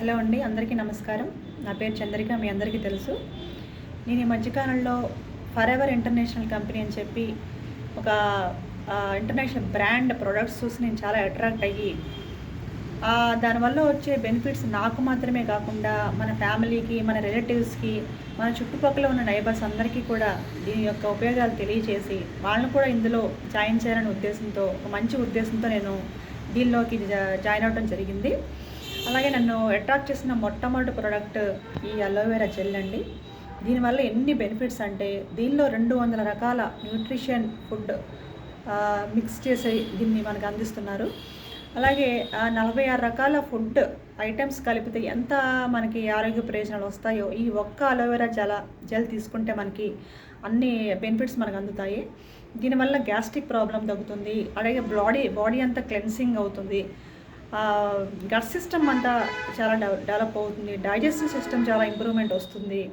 Hello అండి అందరికీ నమస్కారం. నా పేరు చంద్రిక మీ అందరికీ తెలుసు. నేను ఈ మధ్యకాలంలో ఫర్ ఎవర్ ఇంటర్నేషనల్ కంపెనీ అని చెప్పి ఒక ఇంటర్నేషనల్ బ్రాండ్ ప్రొడక్ట్స్ చూసి నేను చాలా అట్రాక్ట్ అయ్యి దానివల్ల వచ్చే బెనిఫిట్స్ నాకు మాత్రమే కాకుండా మన ఫ్యామిలీకి మన రిలేటివ్స్కి మన చుట్టుపక్కల ఉన్న నైబర్స్ అందరికీ కూడా దీని యొక్క ఉపయోగాలు తెలియచేసి వాళ్ళని కూడా ఇందులో జాయిన్ చేయాలనే ఉద్దేశంతో ఒక మంచి ఉద్దేశంతో నేను దీనిలోకి జాయిన్ అవ్వడం జరిగింది. అలాగే నన్ను అట్రాక్ట్ చేసిన మొట్టమొదటి ప్రోడక్ట్ ఈ అలోవెరా జెల్ అండి. దీనివల్ల ఎన్ని బెనిఫిట్స్ అంటే దీనిలో రెండు వందల రకాల న్యూట్రిషన్ ఫుడ్ మిక్స్ చేసి దీన్ని మనకు అందిస్తున్నారు. అలాగే నలభై ఆరు రకాల ఫుడ్ ఐటమ్స్ కలిపితే ఎంత మనకి ఆరోగ్య ప్రయోజనాలు వస్తాయో ఈ ఒక్క అలోవెరా జల జెల్ తీసుకుంటే మనకి అన్ని బెనిఫిట్స్ మనకు అందుతాయి. దీనివల్ల గ్యాస్ట్రిక్ ప్రాబ్లం తగ్గుతుంది అలాగే బాడీ బాడీ అంతా క్లెన్సింగ్ అవుతుంది. గట్ సిస్టమ్ అంతా చాలా డెవ- డెవలప్ అవుతుంది. డైజెస్టివ్ సిస్టమ్ చాలా ఇంప్రూవ్మెంట్ వస్తుంది.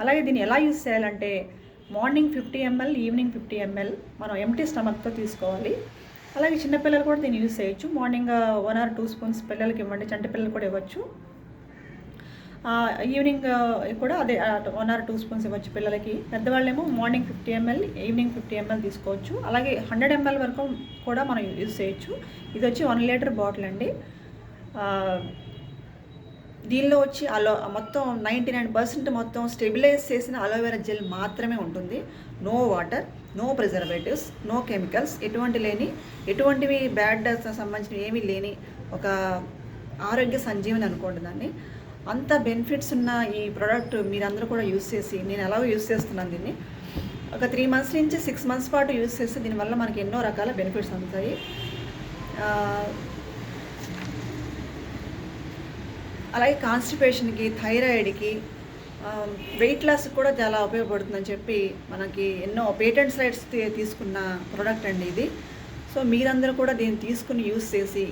అలాగే దీన్ని ఎలా యూస్ చేయాలంటే morning fifty ML evening fifty ML మనం ఎంటీ స్టమక్తో తీసుకోవాలి. అలాగే చిన్నపిల్లలు కూడా దీన్ని యూస్ చేయొచ్చు. Morning one or two spoons పిల్లలకి ఇవ్వండి. చంటి పిల్లలు కూడా ఇవ్వచ్చు. ఈవినింగ్ కూడా అదే వన్ ఆర్ టూ స్పూన్స్ ఇవ్వచ్చు పిల్లలకి. పెద్దవాళ్ళేమో morning fifty ML evening fifty ML తీసుకోవచ్చు. అలాగే హండ్రెడ్ ఎంఎల్ వరకు కూడా మనం యూజ్ చేయొచ్చు. ఇది వచ్చి వన్ లీటర్ బాటిల్ అండి. దీనిలో వచ్చి అలో మొత్తం నైంటీ నైన్ పర్సెంట్ మొత్తం స్టెబిలైజ్ చేసిన అలోవెరా జెల్ మాత్రమే ఉంటుంది. No water no preservatives no chemicals ఎటువంటి లేని ఎటువంటివి బ్యాడ్ సంబంధించిన ఏమీ లేని ఒక ఆరోగ్య సంజీవని అనుకోండి దాన్ని. అంత బెనిఫిట్స్ ఉన్న ఈ ప్రోడక్ట్ మీరందరూ కూడా యూస్ చేసి నేను ఎలాగో యూస్ చేస్తున్నాను దీన్ని. ఒక త్రీ మంత్స్ నుంచి సిక్స్ మంత్స్ పాటు యూస్ చేస్తే దీనివల్ల మనకి ఎన్నో రకాల బెనిఫిట్స్ అందుతాయి. అలాగే కాన్స్టిపేషన్కి థైరాయిడ్కి వెయిట్ లాస్ కూడా చాలా ఉపయోగపడుతుందని చెప్పి మనకి ఎన్నో పేటెంట్స్ రైట్స్ తీసుకున్న ప్రోడక్ట్ అండి ఇది. సో మీరందరూ కూడా దీన్ని తీసుకుని యూస్ చేసి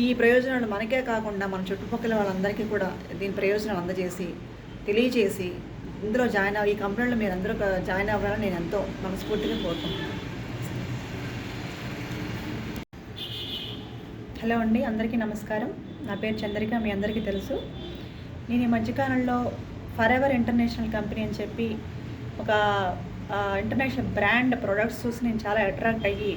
ఈ ప్రయోజనాలు మనకే కాకుండా మన చుట్టుపక్కల వాళ్ళందరికీ కూడా దీని ప్రయోజనాలు అందజేసి తెలియజేసి ఇందులో జాయిన్ అవ్వ ఈ కంపెనీలో మీరు అందరూ జాయిన్ అవ్వాలని నేను ఎంతో మనస్ఫూర్తిగా కోరుకుంటున్నాను. హలో అండి అందరికీ నమస్కారం. నా పేరు చంద్రిక మీ అందరికీ తెలుసు. నేను ఈ మధ్యకాలంలో ఫర్ ఎవర్ ఇంటర్నేషనల్ కంపెనీ అని చెప్పి ఒక ఇంటర్నేషనల్ బ్రాండ్ ప్రొడక్ట్స్ చూసి నేను చాలా అట్రాక్ట్ అయ్యి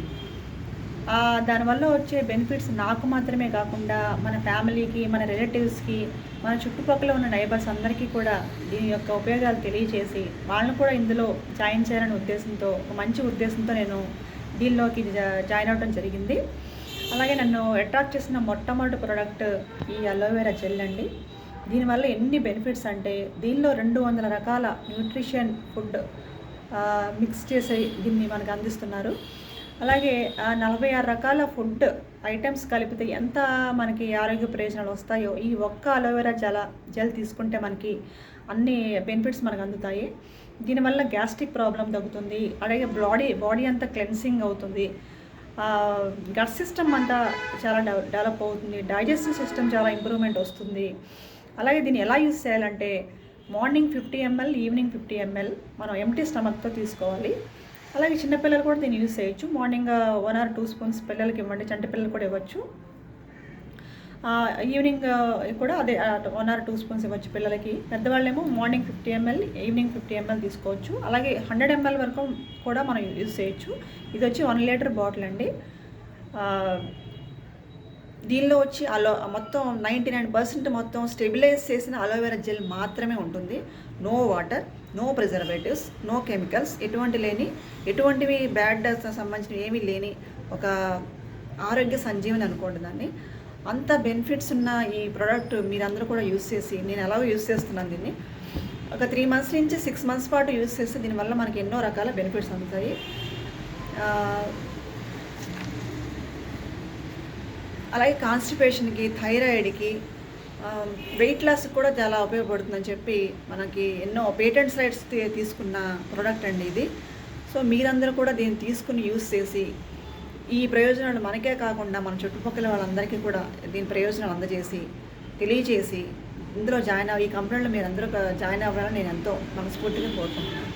దానివల్ల వచ్చే బెనిఫిట్స్ నాకు మాత్రమే కాకుండా మన ఫ్యామిలీకి మన రిలేటివ్స్కి మన చుట్టుపక్కల ఉన్న నైబర్స్ అందరికీ కూడా దీని యొక్క ఉపయోగాలు తెలియచేసి వాళ్ళని కూడా ఇందులో జాయిన్ చేయాలనే ఉద్దేశంతో ఒక మంచి ఉద్దేశంతో నేను దీనిలోకి జాయిన్ అవ్వడం జరిగింది. అలాగే నన్ను అట్రాక్ట్ చేసిన మొట్టమొదటి ప్రోడక్ట్ ఈ అలోవెరా జెల్ అండి. దీనివల్ల ఎన్ని బెనిఫిట్స్ అంటే దీనిలో రెండు వందల రకాల న్యూట్రిషన్ ఫుడ్ మిక్స్ చేసి దీన్ని మనకు అందిస్తున్నారు. అలాగే ఆ నలభై ఆరు రకాల ఫుడ్ ఐటమ్స్ కలిపితే ఎంత మనకి ఆరోగ్య ప్రయోజనాలు వస్తాయో ఈ ఒక్క అలోవెరా జల జెల్ తీసుకుంటే మనకి అన్ని బెనిఫిట్స్ మనకు అందుతాయి. దీనివల్ల గ్యాస్ట్రిక్ ప్రాబ్లం తగ్గుతుంది. అలాగే బాడీ బాడీ అంతా క్లెన్సింగ్ అవుతుంది. గట్ సిస్టమ్ అంతా చాలా డెవ- డెవలప్ అవుతుంది. డైజెస్టివ్ సిస్టమ్ చాలా ఇంప్రూవ్మెంట్ వస్తుంది. అలాగే దీన్ని ఎలా యూస్ చేయాలంటే morning fifty ML evening fifty ML మనం ఎంటీ స్టమక్తో తీసుకోవాలి. అలాగే చిన్నపిల్లలు కూడా దీన్ని యూస్ చేయొచ్చు. Morning one or two spoons పిల్లలకి ఇవ్వండి. చంటి పిల్లలు కూడా ఇవ్వచ్చు. ఈవినింగ్ కూడా అదే వన్ ఆర్ టూ స్పూన్స్ ఇవ్వచ్చు పిల్లలకి. పెద్దవాళ్ళేమో morning fifty ML evening fifty ML తీసుకోవచ్చు. అలాగే హండ్రెడ్ ఎంఎల్ వరకు కూడా మనం యూస్ చేయొచ్చు. ఇది వచ్చి వన్ లీటర్ బాటిల్ అండి. దీనిలో వచ్చి అలో మొత్తం నైంటీ నైన్ పర్సెంట్ మొత్తం స్టెబిలైజ్ చేసిన అలోవెరా జెల్ మాత్రమే ఉంటుంది. No water no preservatives no chemicals ఎటువంటి లేని ఎటువంటివి బ్యాడ్ సంబంధించిన ఏమీ లేని ఒక ఆరోగ్య సంజీవని అనుకోండి దాన్ని. అంత బెనిఫిట్స్ ఉన్న ఈ ప్రోడక్ట్ మీరందరూ కూడా యూస్ చేసి నేను ఎలాగో యూస్ చేస్తున్నాను దీన్ని. ఒక త్రీ మంత్స్ నుంచి సిక్స్ మంత్స్ పాటు యూస్ చేస్తే దీనివల్ల మనకి ఎన్నో రకాల బెనిఫిట్స్ అందుతాయి ఆ, అలాగే కాన్స్టిపేషన్కి థైరాయిడ్కి వెయిట్ లాస్ కూడా చాలా ఉపయోగపడుతుందని చెప్పి మనకి ఎన్నో పేటెంట్స్ రైట్స్ తీసుకున్న ప్రోడక్ట్ అండి ఇది. సో మీరందరూ కూడా దీన్ని తీసుకుని యూస్ చేసి ఈ ప్రయోజనాలు మనకే కాకుండా మన చుట్టుపక్కల వాళ్ళందరికీ కూడా దీని ప్రయోజనాలు అందజేసి తెలియజేసి ఇందులో జాయిన్ అవ్వ ఈ కంపెనీలో మీరు అందరూ జాయిన్ అవ్వాలని నేను ఎంతో మనస్ఫూర్తిగా కోరుకుంటున్నాను.